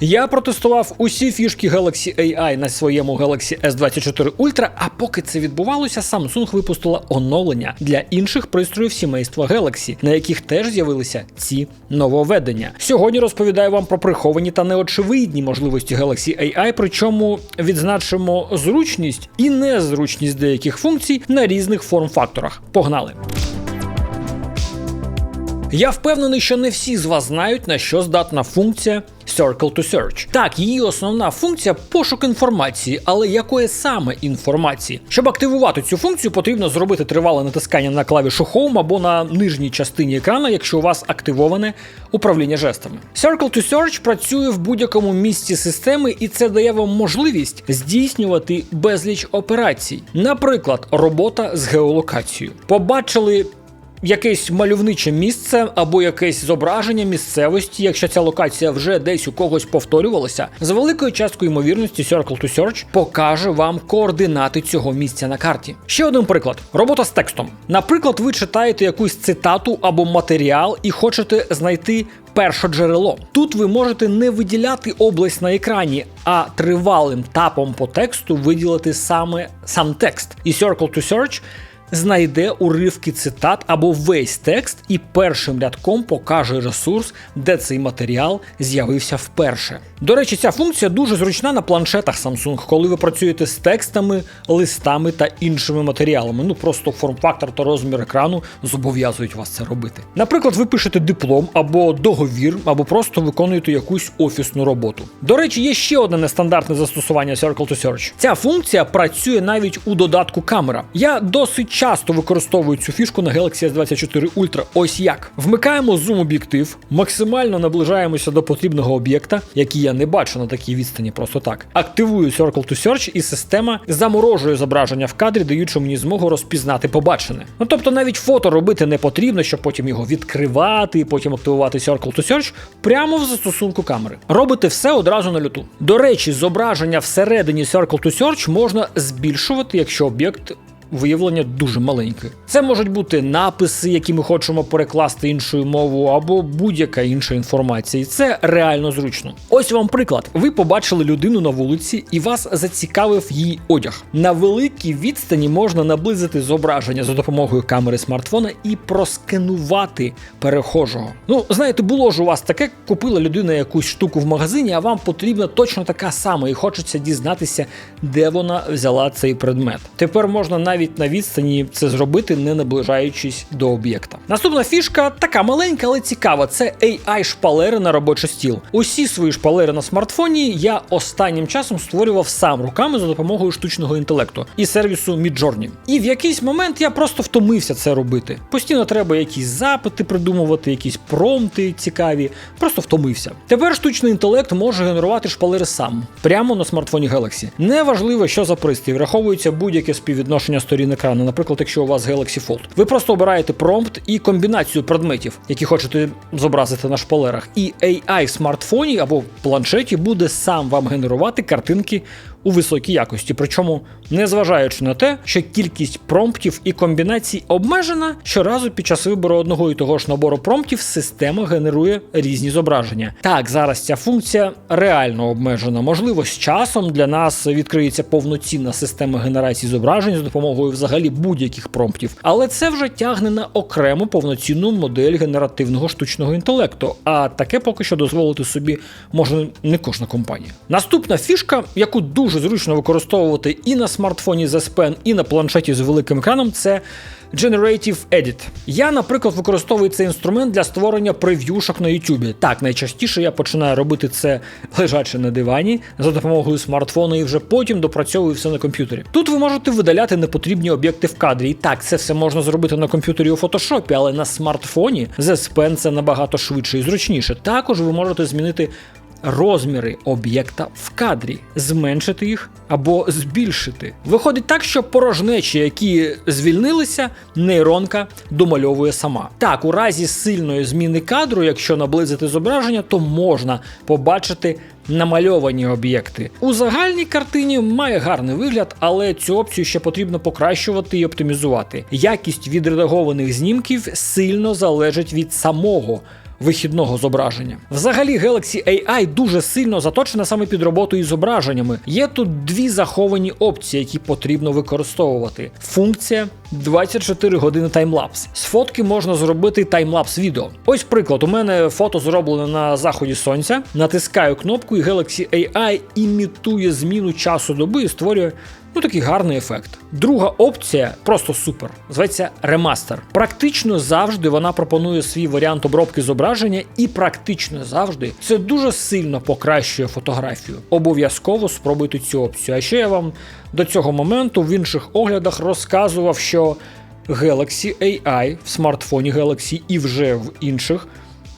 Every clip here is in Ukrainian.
Я протестував усі фішки Galaxy AI на своєму Galaxy S24 Ultra, а поки це відбувалося, Samsung випустила оновлення для інших пристроїв сімейства Galaxy, на яких теж з'явилися ці нововведення. Сьогодні розповідаю вам про приховані та неочевидні можливості Galaxy AI, причому відзначимо зручність і незручність деяких функцій на різних форм-факторах. Погнали! Я впевнений, що не всі з вас знають, на що здатна функція Circle to Search. Так, її основна функція пошук інформації, але якої саме інформації? Щоб активувати цю функцію, потрібно зробити тривале натискання на клавішу Home або на нижній частині екрану, якщо у вас активоване управління жестами. Circle to Search працює в будь-якому місці системи, і це дає вам можливість здійснювати безліч операцій. Наприклад, робота з геолокацією. Побачили якесь мальовниче місце або якесь зображення місцевості, якщо ця локація вже десь у когось повторювалася, з великою часткою ймовірності Circle to Search покаже вам координати цього місця на карті. Ще один приклад: робота з текстом. Наприклад, ви читаєте якусь цитату або матеріал і хочете знайти. Перше джерело. Тут ви можете не виділяти область на екрані, а тривалим тапом по тексту виділити саме сам текст. І Circle to Search знайде уривки цитат або весь текст і першим рядком покаже ресурс, де цей матеріал з'явився вперше. До речі, ця функція дуже зручна на планшетах Samsung, коли ви працюєте з текстами, листами та іншими матеріалами. Ну просто форм-фактор та розмір екрану зобов'язують вас це робити. Наприклад, ви пишете диплом або договір, або просто виконуєте якусь офісну роботу. До речі, є ще одне нестандартне застосування Circle to Search. Ця функція працює навіть у додатку камера. Я досить часто використовую цю фішку на Galaxy S24 Ultra. Ось як. Вмикаємо зум-об'єктив, максимально наближаємося до потрібного об'єкта, який я не бачу на такій відстані просто так. Активую Circle to Search, і система заморожує зображення в кадрі, даючи мені змогу розпізнати побачене. Ну тобто навіть фото робити не потрібно, щоб потім його відкривати і потім активувати Circle to Search прямо в застосунку камери. Робите все одразу на люту. До речі, зображення всередині Circle to Search можна збільшувати, якщо об'єкт виявлення дуже маленьке. Це можуть бути написи, які ми хочемо перекласти іншою мовою, або будь-яка інша інформація. І це реально зручно. Ось вам приклад: ви побачили людину на вулиці, і вас зацікавив її одяг. На великій відстані можна наблизити зображення за допомогою камери смартфона і просканувати перехожого. Ну, знаєте, було ж у вас таке, купила людина якусь штуку в магазині, а вам потрібна точно така сама, і хочеться дізнатися, де вона взяла цей предмет. Тепер можна навіть навіть на відстані це зробити, не наближаючись до об'єкта. Наступна фішка така маленька, але цікава. Це AI шпалери на робочий стіл. Усі свої шпалери на смартфоні я останнім часом створював сам руками за допомогою штучного інтелекту і сервісу Midjourney. І в якийсь момент я просто втомився це робити. Постійно треба якісь запити придумувати, якісь промпти цікаві. Просто втомився. Тепер штучний інтелект може генерувати шпалери сам, прямо на смартфоні Galaxy. Неважливо, що за пристрій, враховується будь-яке співвідношення сторін екрану, наприклад, якщо у вас Galaxy Fold. Ви просто обираєте промпт і комбінацію предметів, які хочете зобразити на шпалерах. І AI в смартфоні або планшеті буде сам вам генерувати картинки у високій якості. Причому, незважаючи на те, що кількість промптів і комбінацій обмежена, щоразу під час вибору одного і того ж набору промптів система генерує різні зображення. Так, зараз ця функція реально обмежена. Можливо, з часом для нас відкриється повноцінна система генерації зображень з допомогою взагалі будь-яких промптів, але це вже тягне на окрему повноцінну модель генеративного штучного інтелекту. А таке поки що дозволити собі може не кожна компанія. Наступна фішка, яку дуже зручно використовувати і на смартфоні з S Pen, і на планшеті з великим екраном, це Generative Edit. Я, наприклад, використовую цей інструмент для створення прев'юшок на YouTube. Так, найчастіше я починаю робити це лежачи на дивані за допомогою смартфону і вже потім допрацьовую все на комп'ютері. Тут ви можете видаляти непотрібні об'єкти в кадрі. І так, це все можна зробити на комп'ютері у фотошопі, але на смартфоні з S Pen це набагато швидше і зручніше. Також ви можете змінити розміри об'єкта в кадрі, зменшити їх або збільшити. Виходить так, що порожнечі, які звільнилися, нейронка домальовує сама. Так, у разі сильної зміни кадру, якщо наблизити зображення, то можна побачити. Намальовані об'єкти у загальній картині має гарний вигляд, але цю опцію ще потрібно покращувати і оптимізувати. Якість відредагованих знімків сильно залежить від самого вихідного зображення. Взагалі, Galaxy AI дуже сильно заточена саме під роботу із зображеннями. Є тут дві заховані опції, які потрібно використовувати. Функція 24 години таймлапс. З фотки можна зробити таймлапс відео. Ось приклад, у мене фото зроблене на заході сонця. Натискаю кнопку, і Galaxy AI імітує зміну часу доби і створює Ну, такий гарний ефект. Друга опція просто супер. Зветься ремастер. Практично завжди вона пропонує свій варіант обробки зображення, і практично завжди це дуже сильно покращує фотографію. Обов'язково спробуйте цю опцію. А ще я вам до цього моменту в інших оглядах розказував, що Galaxy AI в смартфоні Galaxy і вже в інших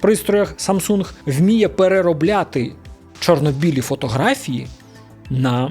пристроях Samsung вміє переробляти чорнобілі фотографії на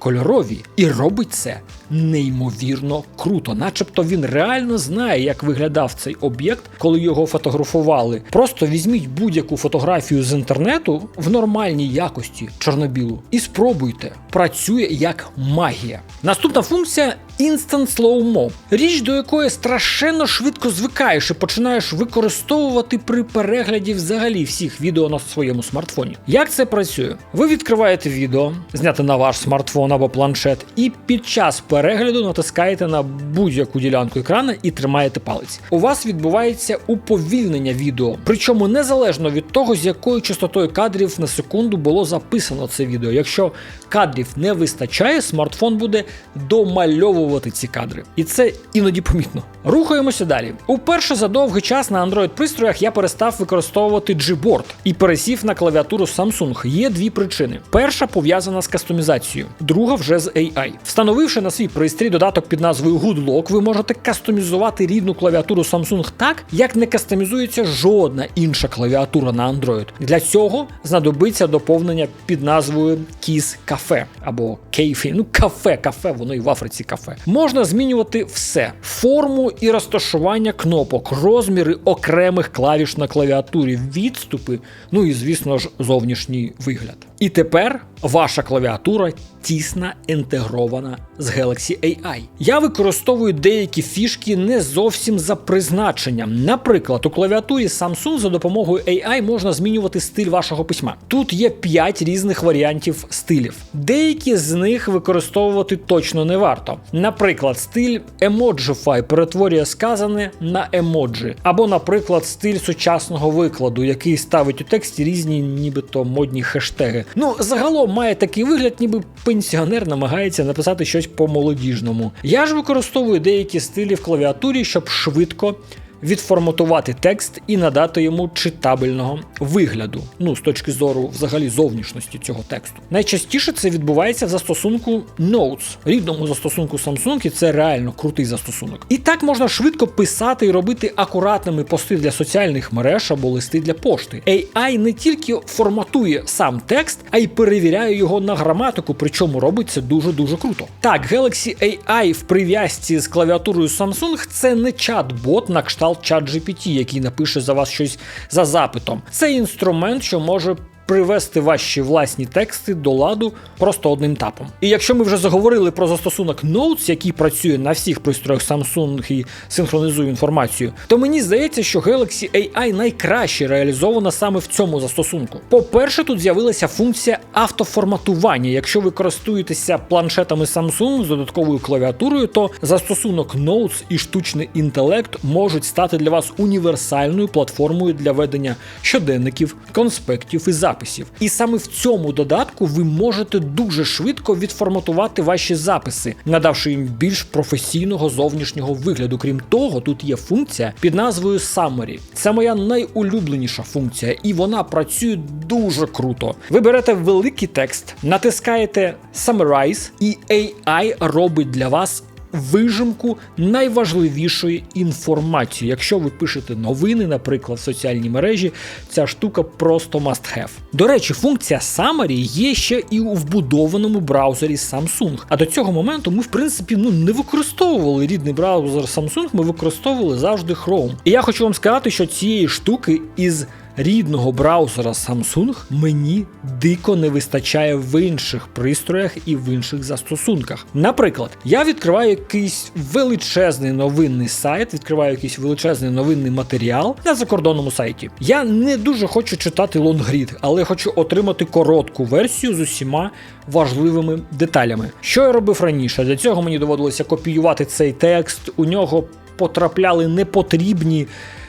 кольорові і робить це неймовірно круто, начебто він реально знає, як виглядав цей об'єкт, коли його фотографували. Просто візьміть будь-яку фотографію з інтернету в нормальній якості чорнобілу і спробуйте. Працює як магія. Наступна функція Instant Slow Mo. Річ, до якої страшенно швидко звикаєш і починаєш використовувати при перегляді взагалі всіх відео на своєму смартфоні. Як це працює? Ви відкриваєте відео, зняте на ваш смартфон або планшет, і під час перегляду натискаєте на будь-яку ділянку екрана і тримаєте палець. У вас відбувається уповільнення відео, причому незалежно від того, з якою частотою кадрів на секунду було записано це відео. Якщо кадрів не вистачає, смартфон буде домальовувати ці кадри. І це іноді помітно. Рухаємося далі. Уперше за довгий час на Android пристроях я перестав використовувати Gboard і пересів на клавіатуру Samsung. Є дві причини: перша пов'язана з кастомізацією, друга вже з AI. Встановивши на свій пристрій додаток під назвою Goodlock, ви можете кастомізувати рідну клавіатуру Samsung так, як не кастомізується жодна інша клавіатура на Android. Для цього знадобиться доповнення під назвою Kiss Cafe або Кейфі. Ну, кафе, кафе, воно і в Африці кафе. Можна змінювати все: форму і розташування кнопок, розміри окремих клавіш на клавіатурі, відступи, ну і звісно ж, зовнішній вигляд. І тепер ваша клавіатура тісно інтегрована з Galaxy AI. Я використовую деякі фішки не зовсім за призначенням. Наприклад, у клавіатурі Samsung за допомогою AI можна змінювати стиль вашого письма. Тут є 5 різних варіантів стилів. Деякі з них використовувати точно не варто. Наприклад, стиль Emojify перетворює сказане на емоджі, або, наприклад, стиль сучасного викладу, який ставить у тексті різні, нібито модні хештеги. Ну, загалом має такий вигляд, ніби пенсіонер намагається написати щось по-молодіжному. Я ж використовую деякі стилі в клавіатурі, щоб швидко відформатувати текст і надати йому читабельного вигляду. Ну, з точки зору взагалі зовнішності цього тексту. Найчастіше це відбувається в застосунку Notes, рідному застосунку Samsung, і це реально крутий застосунок. І так можна швидко писати і робити акуратними пости для соціальних мереж або листи для пошти. AI не тільки форматує сам текст, а й перевіряє його на граматику, причому робить це дуже-дуже круто. Так, Galaxy AI в прив'язці з клавіатурою Samsung це не чат-бот на кшталт ChatGPT, який напише за вас щось за запитом. Це інструмент, що може привести ваші власні тексти до ладу просто одним тапом. І якщо ми вже заговорили про застосунок Notes, який працює на всіх пристроях Samsung і синхронізує інформацію, то мені здається, що Galaxy AI найкраще реалізована саме в цьому застосунку. По-перше, тут з'явилася функція автоформатування. Якщо ви користуєтеся планшетами Samsung з додатковою клавіатурою, то застосунок Notes і штучний інтелект можуть стати для вас універсальною платформою для ведення щоденників, конспектів і записів записів. І саме в цьому додатку ви можете дуже швидко відформатувати ваші записи, надавши їм більш професійного зовнішнього вигляду. Крім того, тут є функція під назвою Summary. Це моя найулюбленіша функція, і вона працює дуже круто. Ви берете великий текст, натискаєте Summarize, і AI робить для вас вижимку найважливішої інформації. Якщо ви пишете новини, наприклад, в соціальній мережі, ця штука просто must have. До речі, функція Summary є ще і у вбудованому браузері Samsung. А до цього моменту ми, в принципі, ну не використовували рідний браузер Samsung, ми використовували завжди Chrome. І я хочу вам сказати, що цієї штуки із рідного браузера Samsung мені дико не вистачає в інших пристроях і в інших застосунках. Наприклад, я відкриваю якийсь величезний новинний сайт, відкриваю якийсь величезний новинний матеріал на закордонному сайті. Я не дуже хочу читати лонгрід, але хочу отримати коротку версію з усіма важливими деталями. Що я робив раніше? Для цього мені доводилося копіювати цей текст. У нього потрапляли непотрібні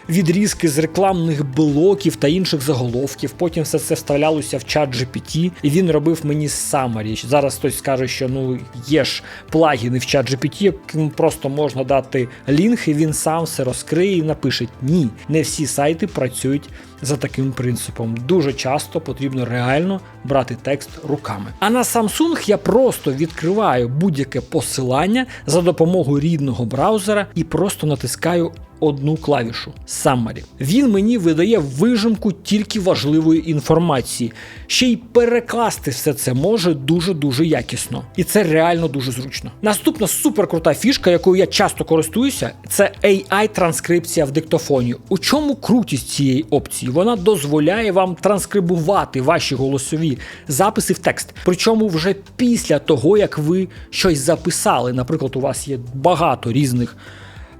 відрізки з рекламних блоків та інших заголовків. Потім все це вставлялося в чат GPT, і він робив мені summary. Зараз хтось скаже, що ну є ж плагіни в чат GPT, яким просто можна дати лінк, і він сам все розкриє і напише: ні, не всі сайти працюють за таким принципом. Дуже часто потрібно реально брати текст руками. А на Samsung я просто відкриваю будь-яке посилання за допомогою рідного браузера і просто натискаю одну клавішу Summary. Він мені видає вижимку тільки важливої інформації. Ще й перекласти все це може дуже-дуже якісно. І це реально дуже зручно. Наступна суперкрута фішка, якою я часто користуюся, це AI-транскрипція в диктофоні. У чому крутість цієї опції? Вона дозволяє вам транскрибувати ваші голосові записи в текст. Причому вже після того, як ви щось записали. Наприклад, у вас є багато різних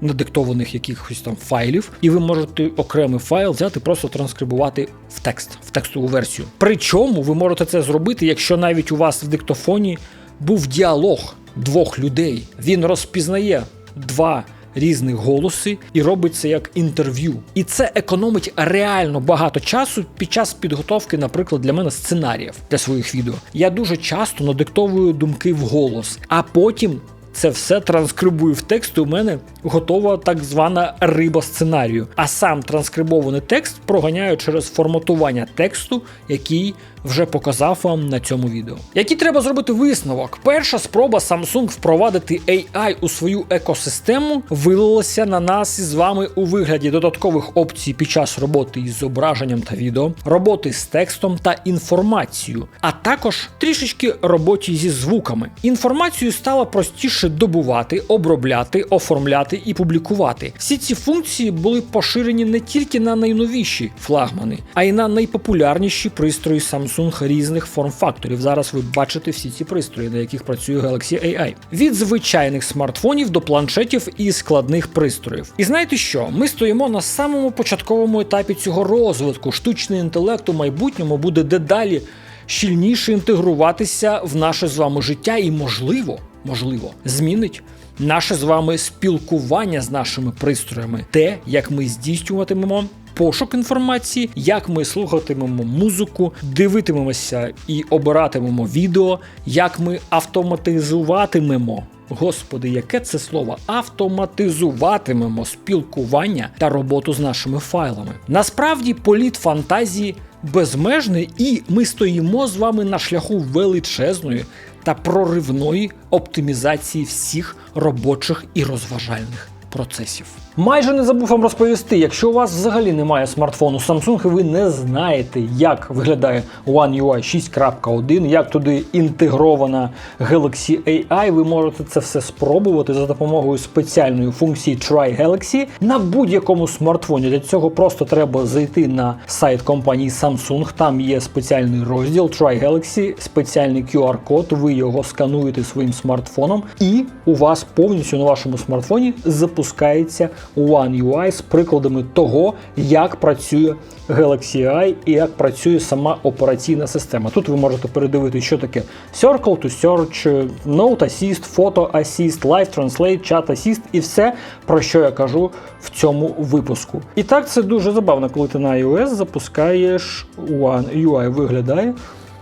надиктованих якихось там файлів, і ви можете окремий файл взяти, просто транскрибувати в текст, в текстову версію. Причому ви можете це зробити, якщо навіть у вас в диктофоні був діалог двох людей. Він розпізнає два. Різних голоси і робить це як інтерв'ю. І це економить реально багато часу під час підготовки, наприклад, для мене сценаріїв для своїх відео. Я дуже часто надиктовую думки в голос, а потім це все транскрибую в текст. У мене готова так звана риба сценарію. А сам транскрибований текст проганяю через форматування тексту, який вже показав вам на цьому відео. Який треба зробити висновок? Перша спроба Samsung впровадити AI у свою екосистему вилилася на нас із вами у вигляді додаткових опцій під час роботи із зображенням та відео, роботи з текстом та інформацією, а також трішечки роботі зі звуками. Інформацію стало простіше добувати, обробляти, оформляти і публікувати. Всі ці функції були поширені не тільки на найновіші флагмани, а й на найпопулярніші пристрої Samsung різних форм-факторів. Зараз ви бачите всі ці пристрої, на яких працює Galaxy AI. Від звичайних смартфонів до планшетів і складних пристроїв. І знаєте що? Ми стоїмо на самому початковому етапі цього розвитку. Штучний інтелект у майбутньому буде дедалі щільніше інтегруватися в наше з вами життя і можливо можливо, змінить наше з вами спілкування з нашими пристроями, те, як ми здійснюватимемо. Пошук інформації, як ми слухатимемо музику, дивитимемося і обиратимемо відео, як ми автоматизуватимемо. Господи, яке це слово? Автоматизуватимемо спілкування та роботу з нашими файлами. Насправді, політ фантазії безмежний, і ми стоїмо з вами на шляху величезної та проривної оптимізації всіх робочих і розважальних процесів. Майже не забув вам розповісти, якщо у вас взагалі немає смартфону Samsung і ви не знаєте, як виглядає One UI 6.1, як туди інтегрована Galaxy AI, ви можете це все спробувати за допомогою спеціальної функції Try Galaxy на будь-якому смартфоні. Для цього просто треба зайти на сайт компанії Samsung, там є спеціальний розділ Try Galaxy, спеціальний QR-код, ви його скануєте своїм смартфоном, і у вас повністю на вашому смартфоні запускається. One UI з прикладами того, як працює Galaxy AI і як працює сама операційна система. Тут ви можете передивити, що таке Circle to Search, Note Assist, Photo Assist, Live Translate, Chat Assist і все, про що я кажу в цьому випуску. І так це дуже забавно, коли ти на iOS запускаєш One UI, виглядає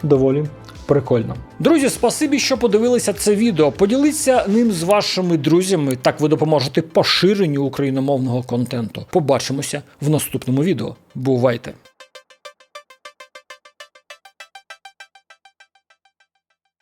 доволі прикольно. Друзі, спасибі, що подивилися це відео. Поділіться ним з вашими друзями. Так ви допоможете поширенню україномовного контенту. Побачимося в наступному відео. Бувайте!